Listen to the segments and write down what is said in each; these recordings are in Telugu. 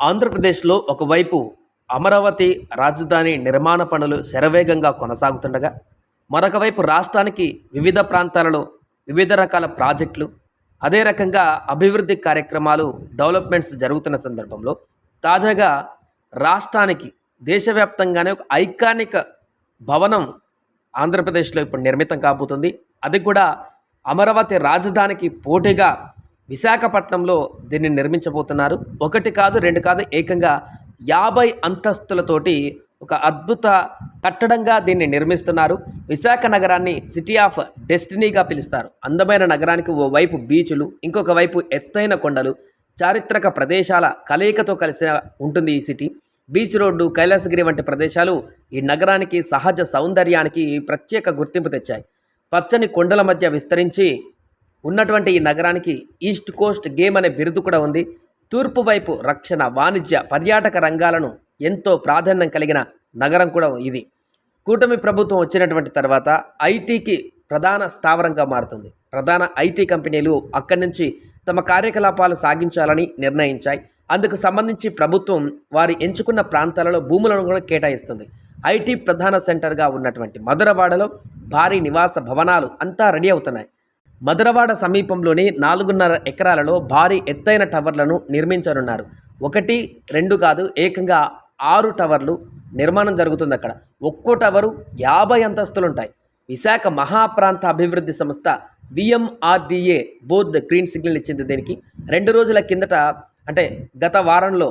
ఆంధ్రప్రదేశ్లో ఒకవైపు అమరావతి రాజధాని నిర్మాణ పనులు శరవేగంగా కొనసాగుతుండగా మరొక వైపు రాష్ట్రానికి వివిధ ప్రాంతాలలో వివిధ రకాల ప్రాజెక్టులు అదే రకంగా అభివృద్ధి కార్యక్రమాలు డెవలప్మెంట్స్ జరుగుతున్న సందర్భంలో తాజాగా రాష్ట్రానికి దేశవ్యాప్తంగానే ఒక ఐకానిక్ భవనం ఆంధ్రప్రదేశ్లో ఇప్పుడు నిర్మితం కాబోతుంది. అది కూడా అమరావతి రాజధానికి పోటీగా విశాఖపట్నంలో దీన్ని నిర్మించబోతున్నారు. ఒకటి కాదు రెండు కాదు ఏకంగా యాభై అంతస్తులతోటి ఒక అద్భుత కట్టడంగా దీన్ని నిర్మిస్తున్నారు. విశాఖ నగరాన్ని సిటీ ఆఫ్ డెస్టినీగా పిలుస్తారు. అందమైన నగరానికి ఓ వైపు బీచులు ఇంకొక వైపు ఎత్తైన కొండలు చారిత్రక ప్రదేశాల కలయికతో కలిసి ఉంటుంది ఈ సిటీ. బీచ్ రోడ్డు కైలాసగిరి వంటి ప్రదేశాలు ఈ నగరానికి సహజ సౌందర్యానికి ప్రత్యేక గుర్తింపు తెచ్చాయి. పచ్చని కొండల మధ్య విస్తరించి ఉన్నటువంటి ఈ నగరానికి ఈస్ట్ కోస్ట్ గేమ్ అనే బిరుదు కూడా ఉంది. తూర్పు వైపు రక్షణ వాణిజ్య పర్యాటక రంగాలను ఎంతో ప్రాధాన్యం కలిగిన నగరం కూడా ఇది. కూటమి ప్రభుత్వం వచ్చినటువంటి తర్వాత ఐటీకి ప్రధాన స్థావరంగా మారుతుంది. ప్రధాన ఐటీ కంపెనీలు అక్కడి నుంచి తమ కార్యకలాపాలు సాగించాలని నిర్ణయించాయి. అందుకు సంబంధించి ప్రభుత్వం వారి ఎంచుకున్న ప్రాంతాలలో భూములను కూడా కేటాయిస్తుంది. ఐటీ ప్రధాన సెంటర్గా ఉన్నటువంటి మధురవాడలో భారీ నివాస భవనాలు అంతా రెడీ అవుతున్నాయి. మధురవాడ సమీపంలోని నాలుగున్నర ఎకరాలలో భారీ ఎత్తైన టవర్లను నిర్మించనున్నారు. ఒకటి రెండు కాదు ఏకంగా ఆరు టవర్లు నిర్మాణం జరుగుతుంది అక్కడ ఒక్కో టవరు యాభై అంతస్తులు ఉంటాయి విశాఖ మహాప్రాంత అభివృద్ధి సంస్థ విఎంఆర్డిఏ బోర్డు గ్రీన్ సిగ్నల్ ఇచ్చింది దీనికి. రెండు రోజుల కిందట అంటే గత వారంలో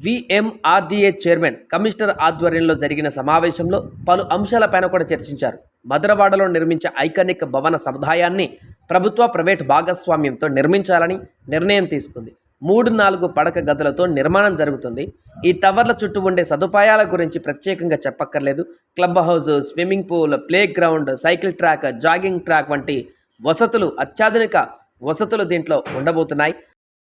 విఎంఆర్డీఏ చైర్మన్ కమిషనర్ ఆధ్వర్యంలో జరిగిన సమావేశంలో పలు అంశాలపైన కూడా చర్చించారు. మదరవాడలో నిర్మించే ఐకానిక్ భవన సముదాయాన్ని ప్రభుత్వ ప్రైవేట్ భాగస్వామ్యంతో నిర్మించాలని నిర్ణయం తీసుకుంది. మూడు నాలుగు పడక గదులతో నిర్మాణం జరుగుతుంది. ఈ టవర్ల చుట్టూ ఉండే సదుపాయాల గురించి ప్రత్యేకంగా చెప్పక్కర్లేదు. Club house swimming pool play ground cycle track jogging track వంటి వసతులు అత్యాధునిక వసతులు దీంట్లో ఉండబోతున్నాయి.